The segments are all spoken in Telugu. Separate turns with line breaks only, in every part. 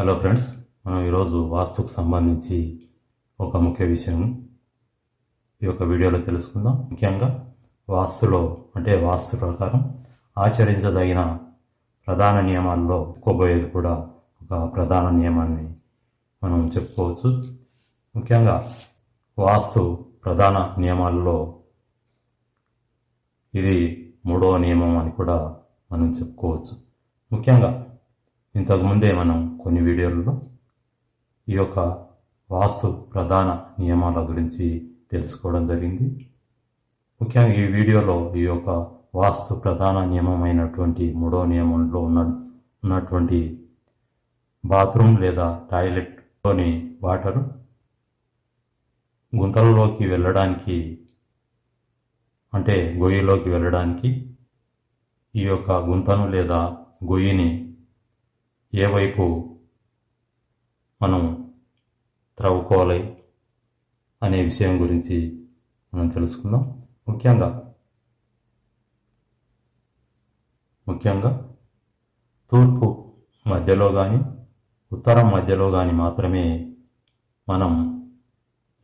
హలో ఫ్రెండ్స్ మనం ఈరోజు వాస్తుకు సంబంధించి ఒక ముఖ్య విషయం ఈ యొక్క వీడియోలో తెలుసుకుందాం. ముఖ్యంగా వాస్తులో అంటే వాస్తు ప్రకారం ఆచరించదగిన ప్రధాన నియమాల్లో ఒక్కోబోయేది కూడా ఒక ప్రధాన నియమాన్ని మనం చెప్పుకోవచ్చు. ముఖ్యంగా వాస్తు ప్రధాన నియమాల్లో ఇది మూడవ నియమం అని కూడా మనం చెప్పుకోవచ్చు. ముఖ్యంగా ఇంతకుముందే మనం కొన్ని వీడియోలలో ఈ యొక్క వాస్తు ప్రధాన నియమాల గురించి తెలుసుకోవడం జరిగింది. ముఖ్యంగా ఈ వీడియోలో ఈ యొక్క వాస్తు ప్రధాన నియమమైనటువంటి మూడో నియమంలో ఉన్న ఉన్నటువంటి బాత్రూమ్ లేదా టాయిలెట్లోని వాటరు గుంతలలోకి వెళ్ళడానికి అంటే గొయ్యిలోకి వెళ్ళడానికి ఈ యొక్క గుంతను లేదా గొయ్యిని ఏ వైపు మనం త్రవ్వుకోవాలి అనే విషయం గురించి మనం తెలుసుకుందాం. ముఖ్యంగా ముఖ్యంగా తూర్పు మధ్యలో కానీ ఉత్తరం మధ్యలో కానీ మాత్రమే మనం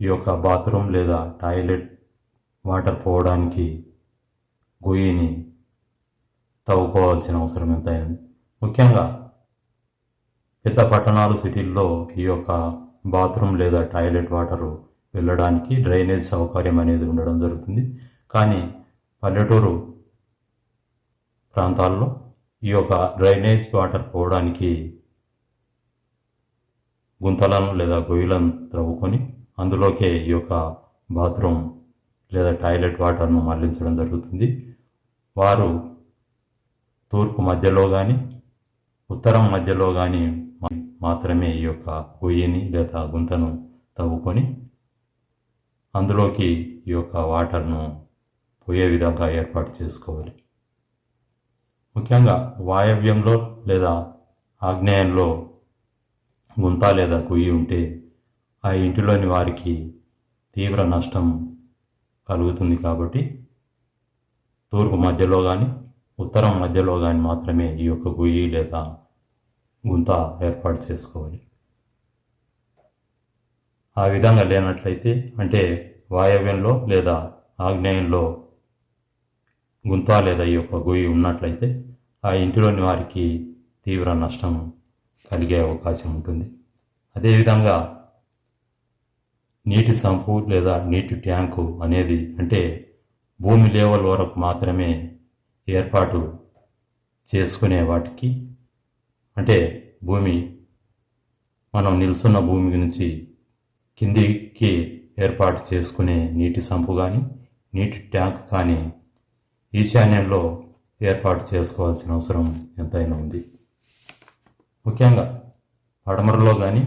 ఈ యొక్క బాత్రూమ్ లేదా టాయిలెట్ వాటర్ పోవడానికి గొయ్యిని తవ్వుకోవాల్సిన అవసరం ఎంతైనా ముఖ్యంగా పెద్ద పట్టణాలు సిటీల్లో ఈ యొక్క బాత్రూమ్ లేదా టాయిలెట్ వాటరు వెళ్ళడానికి డ్రైనేజ్ సౌకర్యం అనేది ఉండడం జరుగుతుంది. కానీ పల్లెటూరు ప్రాంతాల్లో ఈ యొక్క డ్రైనేజ్ వాటర్ పోవడానికి గుంతలను లేదా గొయ్యలను త్రవ్వుకొని అందులోకే ఈ యొక్క బాత్రూమ్ లేదా టాయిలెట్ వాటర్ను మళ్ళించడం జరుగుతుంది. వారు తూర్పు మధ్యలో కానీ ఉత్తరం మధ్యలో కానీ మాత్రమే ఈ యొక్క గొయ్యిని లేదా గుంతను తవ్వుకొని అందులోకి ఈ యొక్క వాటర్ను పోయే విధంగా ఏర్పాటు చేసుకోవాలి. ముఖ్యంగా వాయవ్యంలో లేదా ఆగ్నేయంలో గుంత లేదా గొయ్యి ఉంటే ఆ ఇంటిలోని వారికి తీవ్ర నష్టం కలుగుతుంది కాబట్టి తూర్పు మధ్యలో కానీ ఉత్తరం మధ్యలో కానీ మాత్రమే ఈ యొక్క గొయ్యి లేదా గుంత ఏర్పాటు చేసుకోవాలి. ఆ విధంగా లేనట్లయితే అంటే వాయవ్యంలో లేదా ఆగ్నేయంలో గుంత లేదా ఈ యొక్క గొయ్యి ఉన్నట్లయితే ఆ ఇంటిలోని వారికి తీవ్ర నష్టం కలిగే అవకాశం ఉంటుంది. అదేవిధంగా నీటి సంపు లేదా నీటి ట్యాంకు అనేది అంటే భూమి లేవల్ వరకు మాత్రమే ఏర్పాటు చేసుకునే వాటికి అంటే భూమి మనం నిల్చున్న భూమి నుంచి కిందికి ఏర్పాటు చేసుకునే నీటి సంపు కానీ నీటి ట్యాంక్ కానీ ఈశాన్యంలో ఏర్పాటు చేసుకోవాల్సిన అవసరం ఎంతైనా ఉంది. ముఖ్యంగా పడమరలో కానీ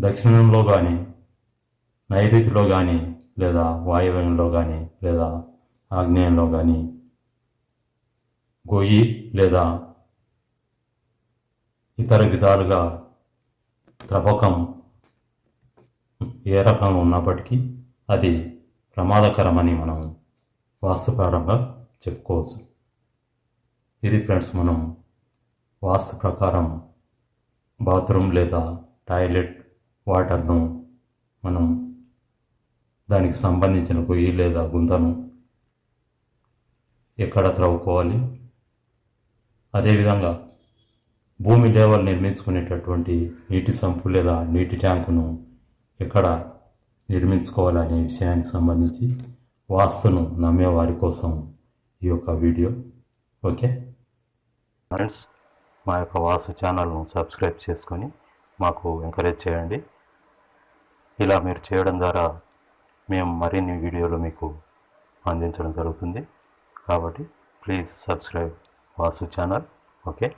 దక్షిణంలో కానీ నైరుతిలో కానీ లేదా వాయువ్యంలో కానీ లేదా ఆగ్నేయంలో కానీ గొయ్యి లేదా ఇతర విధాలుగా త్రవ్వకం ఏ రకంగా ఉన్నప్పటికీ అది ప్రమాదకరమని మనం వాస్తుపరంగా చెప్పుకోవచ్చు. ఇది ఫ్రెండ్స్ మనం వాస్తు ప్రకారం బాత్రూమ్ లేదా టాయిలెట్ వాటర్ను మనం దానికి సంబంధించిన గొయ్యి లేదా గుంతను ఎక్కడ త్రవ్వుకోవాలి? అదేవిధంగా భూమి లేవల్ నిర్మించుకునేటటువంటి నీటి సంపు లేదా నీటి ట్యాంకును ఎక్కడ నిర్మించుకోవాలనే విషయానికి సంబంధించి వాస్తును నమ్మే వారి కోసం ఈ యొక్క వీడియో. ఓకే? ఫ్రెండ్స్ మా యొక్క వాసు ఛానల్ను సబ్స్క్రైబ్ చేసుకొని మాకు ఎంకరేజ్ చేయండి. ఇలా మీరు చేయడం ద్వారా మేము మరిన్ని వీడియోలు మీకు అందించడం జరుగుతుంది. కాబట్టి please subscribe Vasu channel. Okay?